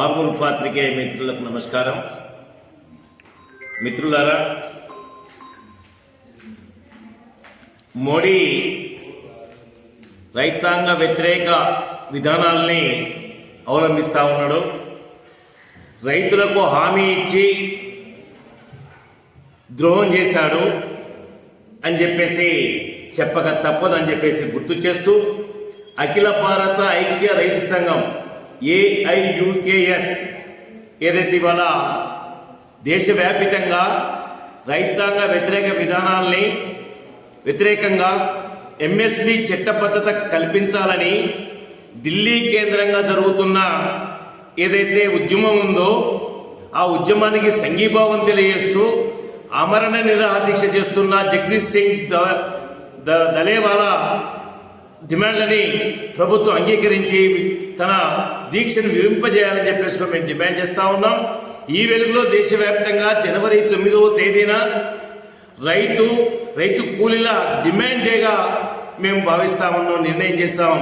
ఆరుగురు పాత్రికేయ మిత్రులకు నమస్కారం. మిత్రులారా మోడీ రైతాంగ వ్యతిరేక విధానాల్ని అవలంబిస్తూ ఉన్నాడు. రైతులకు హామీ ఇచ్చి ద్రోహం చేశాడు అని చెప్పేసి చెప్పక తప్పదు అని చెప్పేసి గుర్తు చేస్తూ అఖిల భారత ఐక్య రైతు సంఘం ఏఐయుకేఎస్ ఏదైతే ఇవాళ దేశవ్యాపితంగా రైతాంగ వ్యతిరేక విధానాల్ని వ్యతిరేకంగా ఎంఎస్పి చట్టబద్ధత కల్పించాలని ఢిల్లీ కేంద్రంగా జరుగుతున్న ఏదైతే ఉద్యమం ఉందో ఆ ఉద్యమానికి సంఘీభావం తెలియజేస్తూ అమరణ నిరాదీక్ష చేస్తున్న జగదీష్ సింగ్ ద- ద- దలేవాలా డిమాండ్లని ప్రభుత్వం అంగీకరించి తన దీక్షను విరింపజేయాలని చెప్పేసి కూడా మేము డిమాండ్ చేస్తూ ఉన్నాం. ఈ వెలుగులో దేశవ్యాప్తంగా జనవరి తొమ్మిదవ తేదీన రైతు రైతు కూలీల డిమాండ్ డేగా మేము భావిస్తా ఉన్నాం నిర్ణయం చేస్తాం.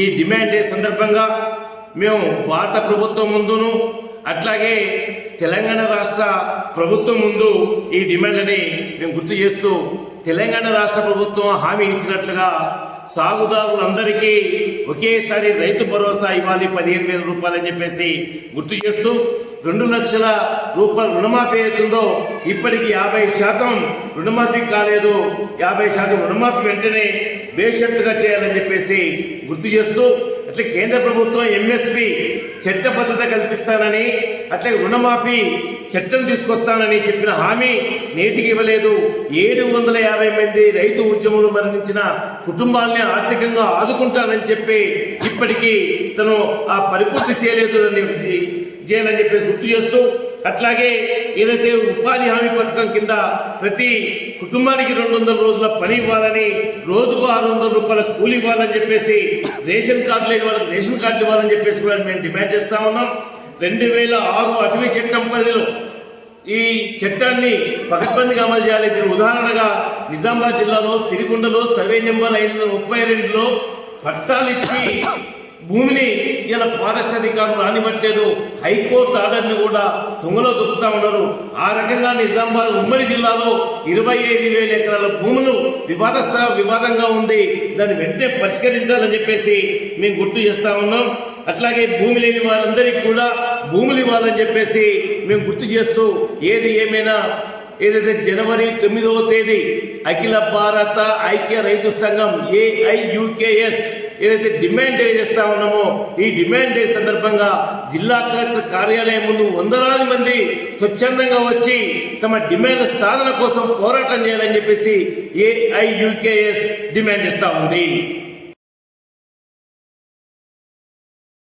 ఈ డిమాండ్ డే సందర్భంగా మేము భారత ప్రభుత్వం ముందును అట్లాగే తెలంగాణ రాష్ట్ర ప్రభుత్వం ముందు ఈ డిమాండ్లని మేము గుర్తు చేస్తూ తెలంగాణ రాష్ట్ర ప్రభుత్వం హామీ ఇచ్చినట్లుగా సాగుదారులందరికీ ఒకేసారి రైతు భరోసా ఇవ్వాలి పదిహేను వేల రూపాయలు అని చెప్పేసి గుర్తు చేస్తూ రెండు లక్షల రూపాయల రుణమాఫీ అవుతుందో ఇప్పటికి యాభై శాతం రుణమాఫీ కాలేదు. యాభై శాతం రుణమాఫీ వెంటనే బేషరతుగా చేయాలని చెప్పేసి గుర్తు చేస్తూ అట్లా కేంద్ర ప్రభుత్వం ఎంఎస్పి చట్టబద్ధత కల్పిస్తానని అట్లాగే రుణమాఫీ చట్టం తీసుకొస్తానని చెప్పిన హామీ నేటికి ఇవ్వలేదు. ఏడు వందల యాభై మంది రైతు ఉద్యమంలో మరణించిన కుటుంబాలని ఆర్థికంగా ఆదుకుంటానని చెప్పి ఇప్పటికీ తను ఆ పరిపూర్తి చేయలేదు అని చేయాలని చెప్పి గుర్తు చేస్తూ అట్లాగే ఏదైతే ఉపాధి హామీ పథకం కింద ప్రతి కుటుంబానికి రెండు వందల రోజుల పని ఇవ్వాలని రోజుకు ఆరు వందల రూపాయల కూలి ఇవ్వాలని చెప్పేసి రేషన్ కార్డు లేని వాళ్ళకి రేషన్ కార్డు ఇవ్వాలని చెప్పేసి కూడా మేము డిమాండ్ చేస్తా ఉన్నాం. రెండు వేల ఆరు అటవీ చట్టం పరిధిలో ఈ చట్టాన్ని పకడ్బందీగా అమలు చేయాలి. దీని ఉదాహరణగా నిజామాబాద్ జిల్లాలో సిరికొండలో సర్వే నెంబర్ ఐదు వందల ముప్పై రెండులో పట్టాలు ఇచ్చి భూమిని ఇలా ఫారెస్ట్ అధికారులు రానివ్వట్లేదు. హైకోర్టు ఆర్డర్ని కూడా తుంగలో దొక్కుతా ఉన్నారు. ఆ రకంగా నిజామాబాద్ ఉమ్మడి జిల్లాలో ఇరవై ఐదు వేల ఎకరాల భూములు వివాదస్థ వివాదంగా ఉంది. దాన్ని వెంటనే పరిష్కరించాలని చెప్పేసి మేము గుర్తు చేస్తా ఉన్నాం. అట్లాగే భూమి లేని వారందరికీ కూడా భూములు ఇవ్వాలని చెప్పేసి మేము గుర్తు చేస్తూ ఏది ఏమైనా ఏదైతే జనవరి తొమ్మిదవ తేదీ అఖిల భారత ఐక్య రైతు సంఘం ఏఐయుకేఎస్ ఏదైతే డిమాండ్ డే చేస్తా ఉన్నామో ఈ డిమాండ్ డే సందర్భంగా జిల్లా కలెక్టర్ కార్యాలయం ముందు వందలాది మంది స్వచ్ఛందంగా వచ్చి తమ డిమాండ్ల సాధన కోసం పోరాటం చేయాలని చెప్పేసి ఏఐయుకేఎస్ డిమాండ్ చేస్తూ ఉంది.